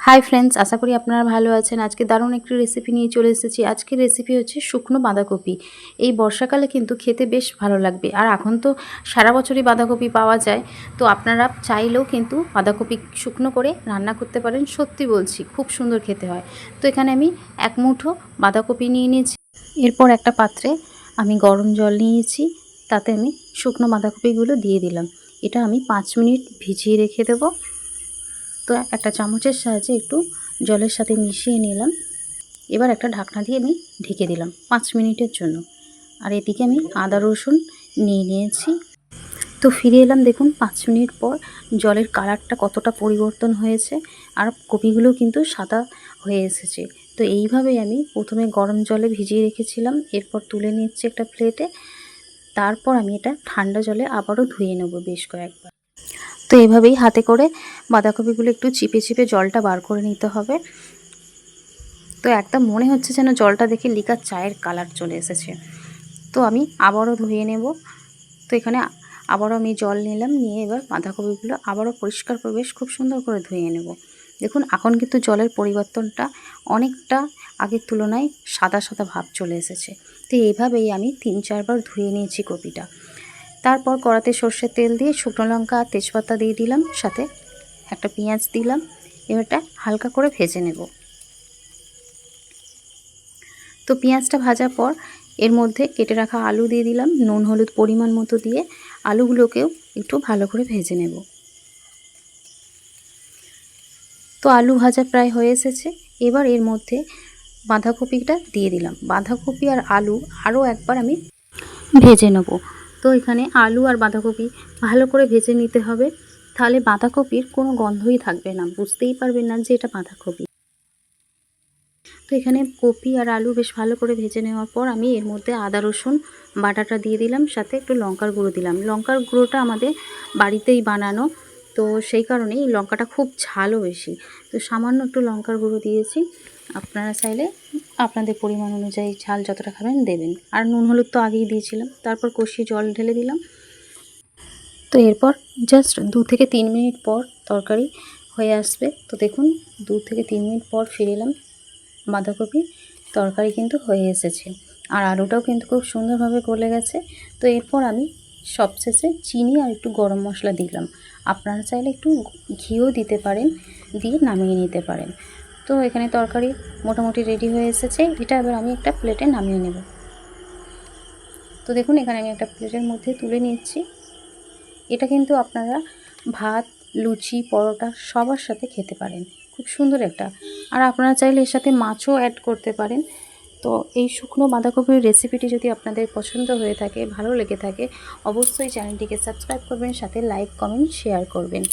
Hi friends আশা করি আপনারা ভালো আছেন। আজকে দারুণ একটি রেসিপি নিয়ে চলে এসেছি। আজকের রেসিপি হচ্ছে শুকনো বাঁধাকপি। এই বর্ষাকালে কিন্তু খেতে বেশ ভালো লাগবে। আর এখন তো সারা বছরই বাঁধাকপি পাওয়া যায়। তো আপনারা চাইলেও কিন্তু বাঁধাকপি শুকনো করে রান্না করতে পারেন। সত্যি বলছি, খুব সুন্দর খেতে হয়। তো এখানে আমি এক মুঠো বাঁধাকপি নিয়ে নিয়েছি। এরপর একটা পাত্রে আমি গরম জল নিয়েছি। তাতে আমি শুকনো বাঁধাকপিগুলো দিয়ে দিলাম। এটা আমি পাঁচ মিনিট ভিজিয়ে রেখে দেবো। তো একটা চামচের সাহায্যে একটু জলের সাথে মিশিয়ে নিলাম। এবার একটা ঢাকনা দিয়ে আমি ঢেকে দিলাম পাঁচ মিনিটের জন্য। আর এদিকে আমি আদা রসুন নিয়ে নিয়েছি। তো ফিরে এলাম দেখুন পাঁচ মিনিট পর জলের কালারটা কতটা পরিবর্তন হয়েছে আর কপিগুলো কিন্তু সাদা হয়ে এসেছে। তো এইভাবেই আমি প্রথমে গরম জলে ভিজিয়ে রেখেছিলাম, এরপর তুলে নিচ্ছি একটা প্লেটে। তারপর আমি এটা ঠান্ডা জলে আবারও ধুয়ে নেব বেশ কয়েকবার। তো এভাবেই হাতে করে বাঁধাকপিগুলো একটু চিপে চিপে জলটা বার করে নিতে হবে। তো একদম মনে হচ্ছে যেন জলটা দেখে লিকার চায়ের কালার চলে এসেছে। তো আমি আবারও ধুয়ে নেব। তো এখানে আবারও আমি জল নিলাম, নিয়ে এবার বাঁধাকপিগুলো আবারও পরিষ্কার করে বেশ খুব সুন্দর করে ধুয়ে নেব। দেখুন, এখন কিন্তু জলের পরিবর্তনটা অনেকটা আগের তুলনায় সাদা সাদা ভাব চলে এসেছে। তো এইভাবেই আমি তিন চারবার ধুয়ে নিয়েছি কপিটা। তারপর কড়াতে সর্ষের তেল দিয়ে শুকনো লঙ্কা, তেজপাতা দিয়ে দিলাম, সাথে একটা পেঁয়াজ দিলাম। এবারটা হালকা করে ভেজে নেব। তো পেঁয়াজটা ভাজার পর এর মধ্যে কেটে রাখা আলু দিয়ে দিলাম, নুন, হলুদ পরিমাণ মতো দিয়ে আলুগুলোকেও একটু ভালো করে ভেজে নেব। তো আলু ভাজা প্রায় হয়ে এসেছে। এবার এর মধ্যে বাঁধাকপিটা দিয়ে দিলাম। বাঁধাকপি আর আলু আরও একবার আমি ভেজে নেব। তো এখানে আলু আর বাঁধাকপি ভালো করে ভেজে নিতে হবে। তাহলে বাঁধাকপির কোনো গন্ধই থাকবে না। বুঝতেই পারবেন না যে এটা বাঁধাকপি। তো এখানে কপি আর আলু বেশ ভালো করে ভেজে নেওয়ার পর আমি এর মধ্যে আদা, রসুন, বাটাটা দিয়ে দিলাম, সাথে একটু লঙ্কার গুঁড়ো দিলাম। লঙ্কার গুঁড়োটা আমাদের বাড়িতেই বানানো তো সেই কারণেই লঙ্কাটা খুব ঝালও বেশি। তো সামান্য একটু লঙ্কার গুঁড়ো দিয়েছি। আপনারা চাইলে আপনাদের পরিমাণ অনুযায়ী ঝাল যতটা খাবেন দেবেন আর নুন হলুদ তো আগেই দিয়েছিলাম। তারপর কষিয়ে জল ঢেলে দিলাম। তো এরপর জাস্ট দু থেকে তিন মিনিট পর তরকারি হয়ে আসবে। তো দেখুন, দু থেকে তিন মিনিট পর ফিরে এলাম। বাঁধাকপি তরকারি কিন্তু হয়ে এসেছে। আর আলুটাও কিন্তু খুব সুন্দরভাবে গলে গেছে। তো এরপর আমি সবশেষে চিনি আর একটু গরম মশলা দিলাম। আপনারা চাইলে একটু ঘিও দিতে পারেন, দিয়ে নামিয়ে নিতে পারেন। তো এখানে তরকারি মোটামুটি রেডি হয়ে এসেছে। এটা এবার আমি একটা প্লেটে নামিয়ে নেব। তো দেখুন, এখানে আমি একটা প্লেটের মধ্যে তুলে নিচ্ছি। এটা কিন্তু আপনারা ভাত, লুচি, পরোটা সবার সাথে খেতে পারেন। খুব সুন্দর একটা। আর আপনারা চাইলে এর সাথে মাছও অ্যাড করতে পারেন। তো এই শুকনো বাঁধাকপির রেসিপিটি যদি আপনাদের পছন্দ হয়ে থাকে, ভালো লেগে থাকে, অবশ্যই চ্যানেলটিকে সাবস্ক্রাইব করবেন, সাথে লাইক কমেন্ট শেয়ার করবেন।